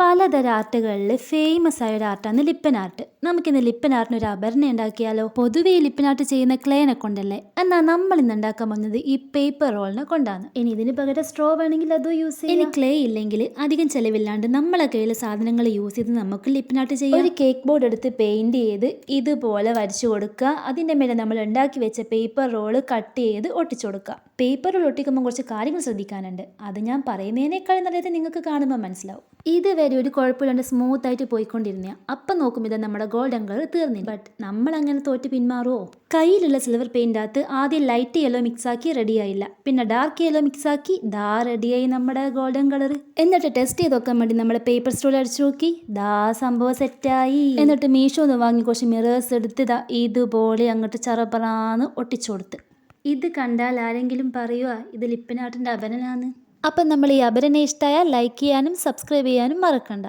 പലതരം ആർട്ടുകളിൽ ഫേമസ് ആയ ഒരു ആർട്ടാണ് ലിപ്പൻ ആർട്ട് നമുക്കിന്ന് ലിപ്പൻ ആർട്ടിന് ഒരു അഭരണ ഉണ്ടാക്കിയാലോ? പൊതുവെ ലിപ്പൻ ആർട്ട് ചെയ്യുന്ന ക്ലേനെ കൊണ്ടല്ലേ? എന്നാൽ നമ്മൾ ഇന്ന് ഉണ്ടാക്കാൻ പോകുന്നത് ഈ പേപ്പർ റോളിനെ കൊണ്ടാണ്. ഇനി ഇതിന് പകരം സ്ട്രോ വേണമെങ്കിൽ അതും യൂസ് ചെയ്യാം? ഇനി ക്ലേ ഇല്ലെങ്കിൽ അധികം ചെലവില്ലാണ്ട് നമ്മളെ കയ്യിൽ സാധനങ്ങൾ യൂസ് ചെയ്ത് നമുക്ക് ലിപ്പൻ ആർട്ട് ചെയ്യാം. ഒരു കേക്ക് ബോർഡ് എടുത്ത് പെയിന്റ് ചെയ്ത് ഇതുപോലെ വരച്ചു കൊടുക്കുക. അതിന്റെ മേലെ നമ്മൾ ഉണ്ടാക്കി വെച്ച പേപ്പർ റോൾ കട്ട് ചെയ്ത് ഒട്ടിച്ചു കൊടുക്കുക. പേപ്പർ റോൾ ഒട്ടിക്കുമ്പോൾ കുറച്ച് കാര്യങ്ങൾ ശ്രദ്ധിക്കാനുണ്ട്. അത് ഞാൻ പറയുന്നതിനേക്കാൾ നല്ലത് നിങ്ങൾക്ക് കാണുമ്പോൾ മനസ്സിലാവും. ഇതുവരെ ഒരു കുഴപ്പമില്ലാണ്ട് സ്മൂത്ത് ആയിട്ട് പോയിക്കൊണ്ടിരുന്ന അപ്പം ഇത് നമ്മുടെ ഗോൾഡൻ കളർ തീർന്നില്ല ബട്ട് നമ്മൾ അങ്ങനെ തോറ്റ് പിന്മാറുമോ കയ്യിലുള്ള സിൽവർ പെയിന്റ് ആദ്യം ലൈറ്റ് യെല്ലോ മിക്സ് ആക്കി റെഡി ആയില്ല. പിന്നെ ഡാർക്ക് യെല്ലോ മിക്സ് ആക്കി ദാ റെഡിയായി നമ്മുടെ ഗോൾഡൻ കളർ എന്നിട്ട് ടെസ്റ്റ് ചെയ്ത് നോക്കാൻ വേണ്ടി നമ്മുടെ പേപ്പർ സ്റ്റോൾ അടിച്ചു നോക്കി ദാ സംഭവം സെറ്റായി എന്നിട്ട് മീഷോ ഒന്ന് വാങ്ങി കുറച്ച് മിറേഴ്സ് എടുത്ത് ദാ ഇതുപോലെ അങ്ങോട്ട് ചറപറാന്ന് ഒട്ടിച്ചു കൊടുത്ത്. ഇത് കണ്ടാൽ ആരെങ്കിലും പറയുക ഇത് ലിപ്പനാട്ടിന്റെ അപരനാന്ന്. അപ്പം നമ്മൾ ഈ അപരനെ ഇഷ്ടമായാൽ ലൈക്ക് ചെയ്യാനും സബ്സ്ക്രൈബ് ചെയ്യാനും മറക്കണ്ട.